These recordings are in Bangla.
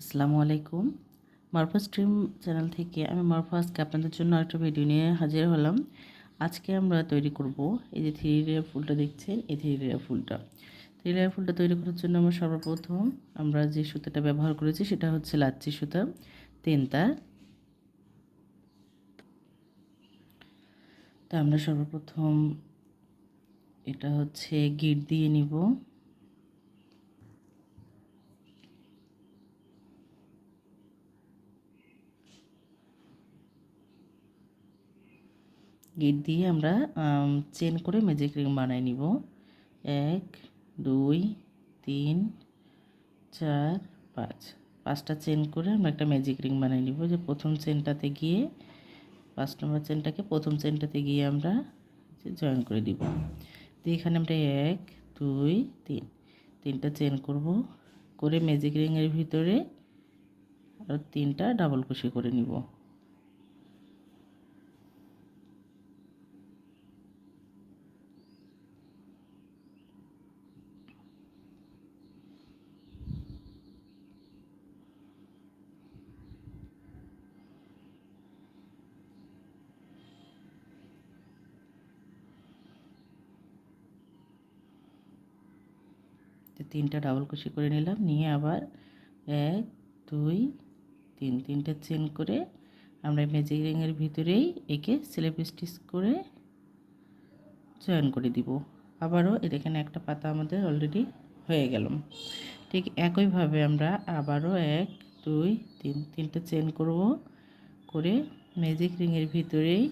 আসসালামু আলাইকুম। মারফা স্ট্রিম চ্যানেল থেকে আমি মারফা আপনাদের জন্য একটা ভিডিও নিয়ে হাজির হলাম। আজকে আমরা তৈরি করব এই যে থ্রি লেয়ার ফুলটা দেখছেন? এই থ্রি লেয়ার ফুলটা। থ্রি লেয়ার ফুলটা তৈরি করার জন্য আমরা সর্বপ্রথম আমরা যে সুতাটা ব্যবহার করেছি সেটা হচ্ছে লাচ্ছি সুতা তিন তার তা আমরা সর্বপ্রথম এটা হচ্ছে গিট দিয়ে নিব। গিট দিয়ে আমরা চেন করে ম্যাজিক রিং বানাই নিব। এক, দুই, তিন, চার, পাঁচ। পাঁচটা চেন করে আমরা একটা ম্যাজিক রিং বানাই নিব যে প্রথম চেনটাতে গিয়ে, পাঁচ নম্বর চেনটাকে প্রথম চেনটাতে গিয়ে আমরা জয়েন করে দিব দিয়ে এখানে আমরা এক, দুই, তিন। তিনটা চেন করব। করে ম্যাজিক রিংয়ের ভিতরে আর তিনটা ডাবল কুশি করে নিব। তিনটা ডাবল কুশি করে নিলাম, নিয়ে আবার এক, দুই, তিন, তিনটা চেন করে আমরা ম্যাজিক রিংয়ের ভিতরেই একে স্লিপ স্টিচ করে চয়ন করে দিব। আবারও এখানে একটা পাতা আমাদের অলরেডি হয়ে গেল। ঠিক একইভাবে আমরা আবারও এক, দুই, তিন, তিনটা চেন করব, করে ম্যাজিক রিংয়ের ভিতরেই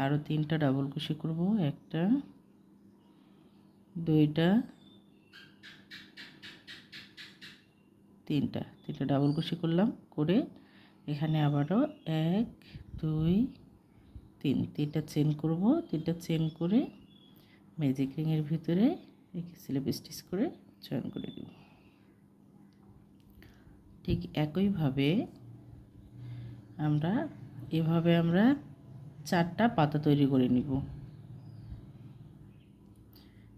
আরও তিনটা ডাবল কুশি করব, একটা, দুইটা, তিনটা তিনটা ডাবল কুশি করলাম, করে এখানে আবারও এক, দুই, তিন, তিনটা চেন করব, তিনটা চেন করে ম্যাজিক রিংয়ের ভিতরে স্লিপ স্টিচ করে চয়ন করে দেব ঠিক একইভাবে আমরা, এভাবে আমরা চারটা পাতা তৈরি করে নিব।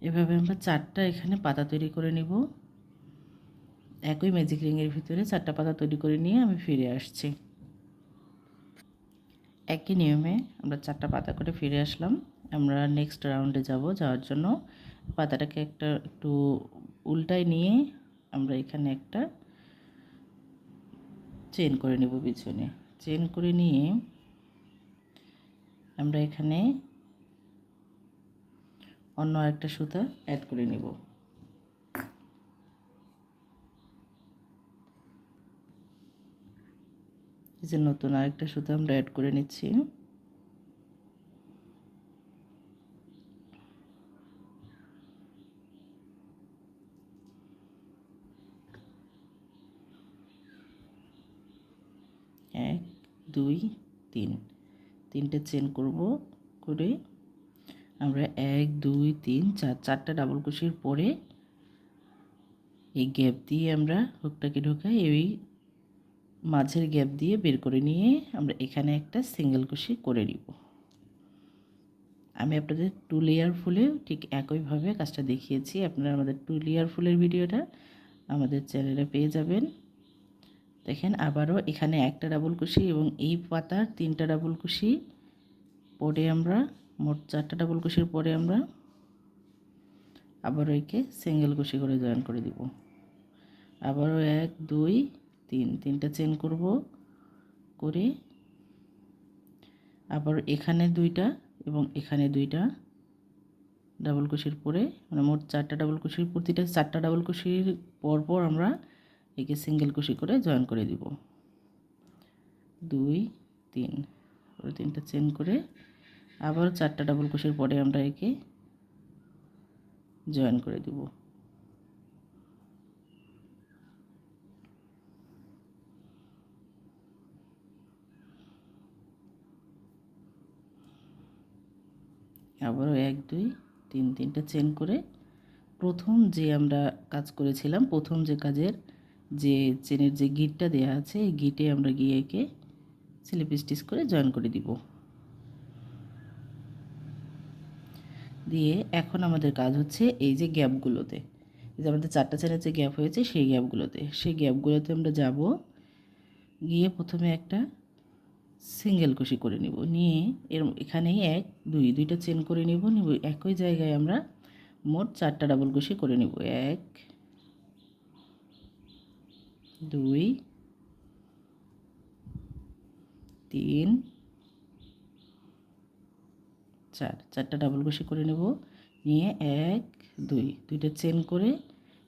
এভাবে আমরা চারটা এখানে পাতা তৈরি করে নিব। একই ম্যাজিক রিংয়ের ভিতরে চারটা পাতা তৈরি করে নিয়ে আমি ফিরে আসছি। একই নিয়মে আমরা চারটা পাতা করে ফিরে আসলাম। আমরা নেক্সট রাউন্ডে যাব যাওয়ার জন্য। পাতাটাকে একটা একটু উল্টায় নিয়ে আমরা এখানে একটা চেন করে নেব পিছনে। চেন করে নিয়ে আমরা এখানে অন্য একটা সুতা অ্যাড করে নেব। এই যে নতুন আরেকটা সুতা আমরা অ্যাড করে নিচ্ছি। এক, দুই, তিন। তিনটে চেন করব করে আমরা এক, দুই, তিন, চার, চারটা ডাবল কুশির পরে এই গ্যাপ দিয়ে আমরা হুকটাকে ঢোকাই, এই মাঝের গ্যাপ দিয়ে বের করে নিয়ে আমরা এখানে একটা সিঙ্গেল কুশি করে নিব। আমি আপনাদের টু লেয়ার ফুলে ঠিক একইভাবে কাজটা দেখিয়েছি, আপনারা আমাদের টু লেয়ার ফুলের ভিডিওটা আমাদের চ্যানেলে পেয়ে যাবেন। দেখেন আবারও এখানে একটা ডাবল কুশি এবং এই পাতার তিনটা ডাবল কুশি। পরে আমরা মোট চারটা ডাবল কুশির পরে আমরা আবারও একে সিঙ্গেল কুশি করে জয়েন করে দিব। আবারও এক, দুই, তিন, তিনটা চেন করব করে আবার এখানে দুইটা এবং এখানে দুইটা ডাবল কুশির পরে মানে মোট চারটা ডাবল কুশির প্রতিটা চারটা ডাবল কুশির পর পর আমরা একে সিঙ্গেল কুশি করে জয়েন করে দিব। দুই, তিন। তিনটা চেন করে আবার চারটা ডাবল কুশির পরে আমরা একে জয়েন করে দিব। আবারও এক, দুই, তিন, তিনটা চেন করে প্রথম যে আমরা কাজ করেছিলাম, প্রথম যে কাজের যে চেনের যে গিটটা দেওয়া আছে, এই গিটে আমরা গিয়ে একে স্লিপ স্টিচ করে জয়েন করে দিব। দিয়ে এখন আমাদের কাজ হচ্ছে এই যে গ্যাপগুলোতে। যে আমাদের চারটা চেনের যে গ্যাপ হয়েছে, সেই গ্যাপগুলোতে। সেই গ্যাপগুলোতে আমরা যাব, গিয়ে প্রথমে একটা সিঙ্গেল কুশি করে নিব। নিয়ে এর এখানেই এক, দুই, দুইটা চেন করে নিব। নিব একই জায়গায় আমরা মোট চারটা ডাবল কুশি করে নিব। এক দুই, তিন, চার। চারটা ডাবল কুশি করে নেব। নিয়ে এক, দুই। দুইটা চেন করে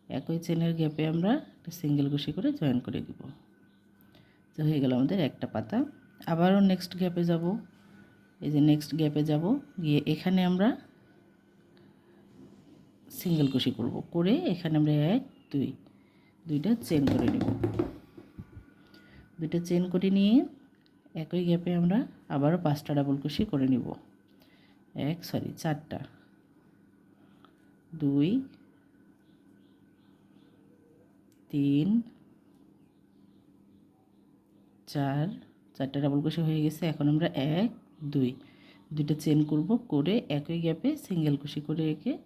একই চেনের গ্যাপে আমরা একটা সিঙ্গেল কুশি করে জয়েন করে দিব। তো হয়ে গেল আমাদের একটা পাতা। আবারও নেক্সট গ্যাপে যাব। এই যে নেক্সট গ্যাপে যাব। গিয়ে এখানে আমরা সিঙ্গেল কুশি করব। করে এখানে আমরা এক, দুই দুইটা চেন করে নেব। দুইটা চেন করে নিয়ে একই গ্যাপে আমরা আবারও পাঁচটা ডাবল কুশি করে নিব। এক সরি চারটা। দুই, তিন, চার, চারটা ডাবল কুশি হয়ে গেছে। এখন আমরা এক, দুই। দুইটা চেন করব করে একই গ্যাপে সিঙ্গেল কুশি করে একে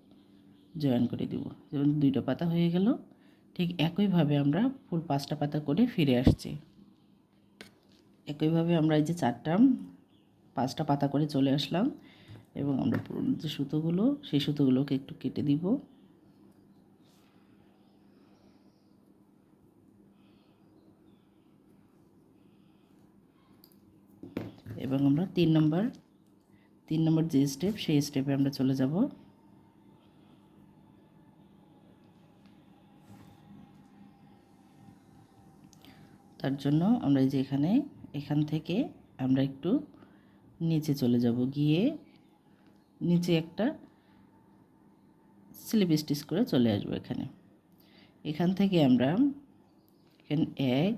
জয়েন করে দিব। যেমন দুইটা পাতা হয়ে গেল। ঠিক একইভাবে আমরা ফুল পাঁচটা পাতা করে ফিরে আসছি। একইভাবে আমরা এই যে চারটা, পাঁচটা পাতা করে চলে আসলাম এবং আমরা পুরনো যে সুতোগুলো, সেই সুতোগুলোকে একটু কেটে দিব। এবং আমরা তিন নম্বর তিন নম্বর যে স্টেপ সেই স্টেপে আমরা চলে যাব। তার জন্য আমরা এই যে এখানে, এখান থেকে আমরা একটু নিচে চলে যাব। গিয়ে নিচে একটা স্লিপ স্টিচ করে চলে আসব এখানে। এখান থেকে আমরা এখানে এক,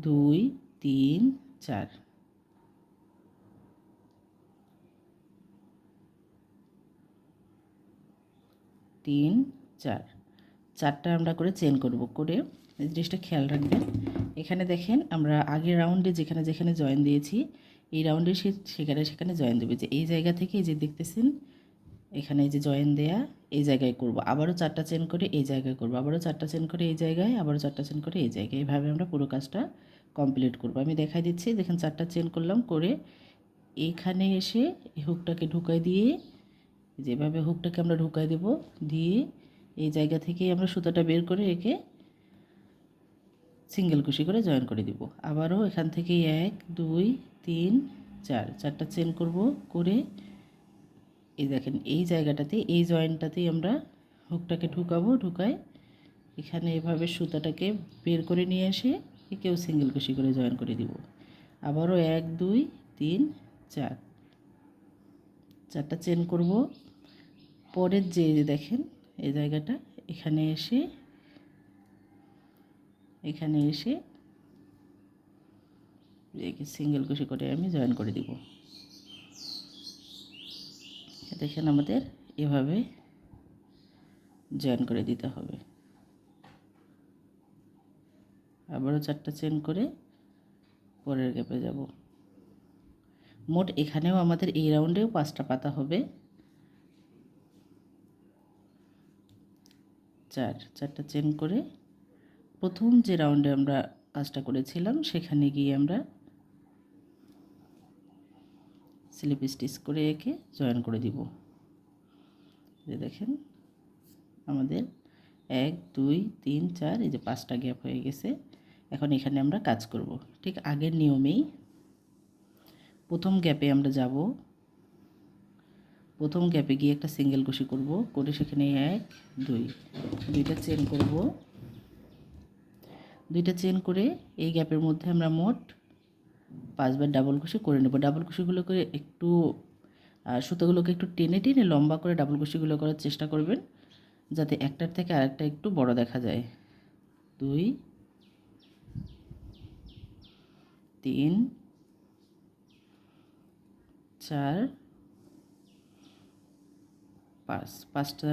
দুই, তিন, চার। তিন, চার। চারটা আমরা করে চেন করব। করে এই জিনিসটা খেয়াল রাখবেন। এখানে দেখেন আমরা আগের রাউন্ডে যেখানে যেখানে জয়েন দিয়েছি, এই রাউন্ডে সে, সেখানে সেখানে জয়েন দেবে। যে এই জায়গা থেকে এই যে দেখতেছেন, এখানে এই যে জয়েন দেয়া, এই জায়গায় করব। আবারও চারটা চেন করে এই জায়গায় করব। আবারও চারটা চেন করে এই জায়গায়, আবারও চারটা চেন করে এই জায়গায়। এইভাবে আমরা পুরো কাজটা কমপ্লিট করব। আমি দেখাই দিচ্ছি, দেখেন চারটা চেন করলাম, করে এইখানে এসে হুকটাকে ঢুকাই দিয়ে, যেভাবে হুকটাকে আমরা ঢুকাই দেব, দিয়ে এই জায়গা থেকে আমরা সুতাটা বের করে একে সিঙ্গেল কুশি করে জয়েন করে দিব। আবারও এখান থেকে এক, দুই, তিন, চার। চারটা চেন করব করে এই দেখেন, এই জায়গাটাতে, এই জয়েন্টটাতেই আমরা হুকটাকে ঢুকাবো। ঢুকাই এখানে এভাবে সুতাটাকে বের করে নিয়ে এসে একেও সিঙ্গেল কুশি করে জয়েন করে দিব। আবারও এক, দুই, তিন, চার। চারটা চেন করব। পরের যে দেখেন, এই জায়গাটা, এখানে এসে এখানে এসে সিঙ্গেল কুশি করে আমি জয়েন করে দিব। দেখেন আমাদের এভাবে জয়েন করে দিতে হবে। আবারও চারটা চেন করে পরের গ্যাপে যাব। মোট এখানেও আমাদের এই রাউন্ডেও পাঁচটা পাতা হবে। চার, চারটা চেন করে প্রথম যে রাউন্ডে আমরা কাজটা করেছিলাম, সেখানে গিয়ে আমরা স্লিপ স্টিচ করে একে জয়েন করে দিব। যে দেখেন, আমাদের এক, দুই, তিন, চার, এই যে পাঁচটা গ্যাপ হয়ে গেছে। এখন এখানে আমরা কাজ করব। ঠিক আগের নিয়মেই প্রথম গ্যাপে আমরা যাব। প্রথম গ্যাপে গিয়ে একটা সিঙ্গেল কুশি করব। করে সেখানে এক, দুই, দুইটা চেন করব। দুইটা চেন করে এই গ্যাপের মধ্যে আমরা মোট পাঁচবার ডাবল কুশি করে নেব। ডাবল কুশিগুলো করে একটু সুতোগুলোকে একটু টেনে টেনে লম্বা করে ডাবল কুশিগুলো করার চেষ্টা করবেন, যাতে একটার থেকে আরেকটা একটু বড় দেখা যায়। দুই, তিন, চার, পাঁচ। পাঁচটা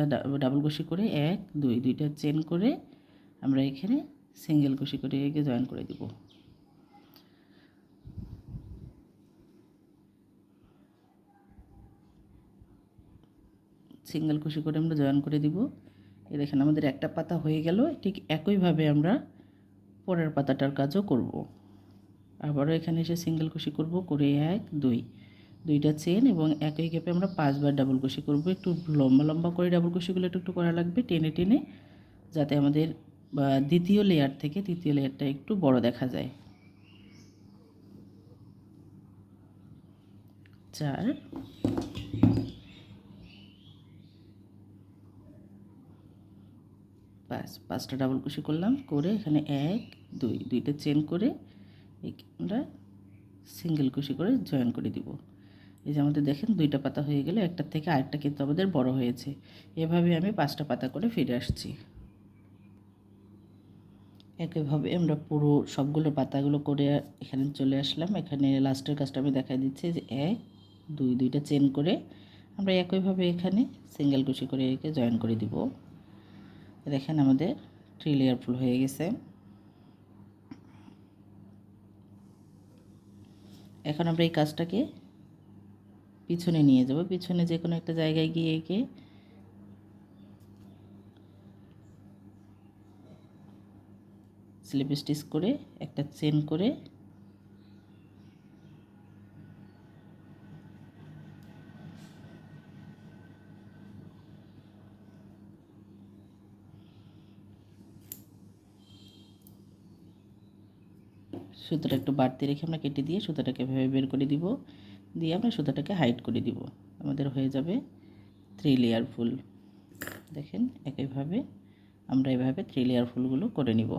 ডাবল কুশি করে এক, দুই, দুইটা চেন করে আমরা এখানে সিঙ্গেল কুশি করে একে জয়েন করে দিব। সিঙ্গেল কুশি করে আমরা জয়েন করে দিব। এই দেখেন আমাদের একটা পাতা হয়ে গেল, ঠিক একইভাবে আমরা পরের পাতাটার কাজও করব। আবারও এখানে এসে সিঙ্গেল কুশি করব, করে এক, দুই। দুইটা চেন এবং একই গ্যাপে আমরা পাঁচবার ডাবল কুশি করব। একটু লম্বা লম্বা করে ডাবল কুশিগুলো একটু একটু করা লাগবে টেনে টেনে, যাতে আমাদের বা দ্বিতীয় লেয়ার থেকে তৃতীয় লেয়ারটা একটু বড় দেখা যায়। চার। পাঁচ পাঁচটা ডাবল কুশি করলাম, করে এখানে এক, দুই, দুইটা চেন করে আমরা সিঙ্গেল কুশি করে জয়েন করে দিব। এই যে আমাদের দেখেন দুইটা পাতা হয়ে গেলে, একটার থেকে আরেকটা কিন্তু আমাদের বড় হয়েছে। এভাবে আমি পাঁচটা পাতা করে ফিরে আসছি। একইভাবে আমরা পুরো সবগুলো পাতাগুলো করে এখানে চলে আসলাম। এখানে লাস্টের কাজটা আমি দেখাই দিচ্ছি যে এক দুই, দুইটা চেন করে আমরা একইভাবে এখানে সিঙ্গেল কুশি করে একে জয়েন করে দিব। দেখেন আমাদের থ্রি লেয়ার ফুল হয়ে গেছে। এখন আমরা এই কাজটাকে পিছনে নিয়ে যাব। পিছনে যে কোনো একটা জায়গায় গিয়ে একে স্লিপ স্টিচ করে একটা চেন করে সুতোটা একটু বাড়তি রেখে আমরা কেটে দিয়ে সুতোটাকে এভাবে বের করে দিব। দিয়ে আমরা সুতোটাকে হাইড করে দিব। আমাদের হয়ে যাবে থ্রি লেয়ার ফুল। দেখেন, একইভাবে আমরা এভাবে থ্রি লেয়ার ফুলগুলো করে নিব।